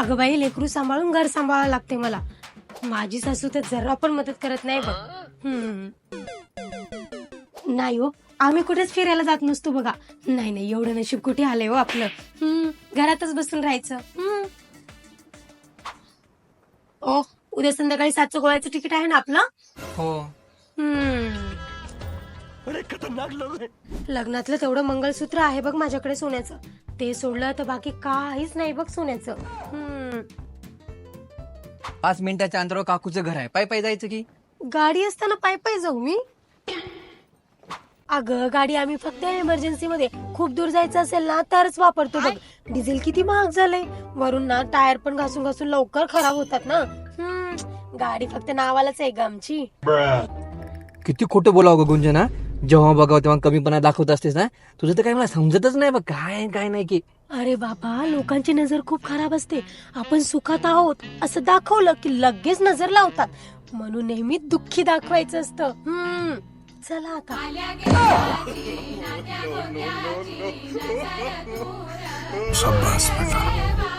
अगं बाई लेकरू सांभाळून घर सांभाळावं लागते मला. माझी सासू तर जरा पण मदत करत नाही बघ. हम्म. नाही हो आम्ही कुठेच फिरायला जात नसतो बघा. नाही नाही एवढं नशीब कुठे आलंय हो आपलं. हम्म, घरातच बसून राहायचं. हम्म. ओ उद्या संध्याकाळी सातचं गोव्याचं तिकीट आहे ना आपलं? हो. हम्म. लग्नातलं तेवढं मंगळसूत्र आहे बघ माझ्याकडे सोन्याचं. ते सोडलं तर बाकी काहीच नाही बघ सोन्याचं. हम्म. पाच मिनिटाच्या अंतरावर काकूचं घर आहे. पाय पाय जायचं की? गाडी असताना पाय पाय जाऊ मी. अगं गाडी आम्ही फक्त इमर्जन्सी मध्ये खूप दूर जायचं असेल ना तरच वापरतो बघ. डिझेल किती महाग झालंय. वरून ना टायर पण घासून घासून लवकर खराब होतात ना. हम्म, गाडी फक्त नावालाच आहे ग आमची. किती खोटं बोलावं ग गुंजना जेव्हा बघावं तेव्हा कमीपणा दाखवत असतेस ना? तुझं तर काय मला समजतच नाही बघ. काय काय नाही की. अरे बाबा लोकांची नजर खूप खराब असते. आपण सुखात आहोत असं दाखवलं की लगेच नजर लावतात. म्हणून नेहमी दुःखी दाखवायचं असतं. हम्म. चला आता. बेटा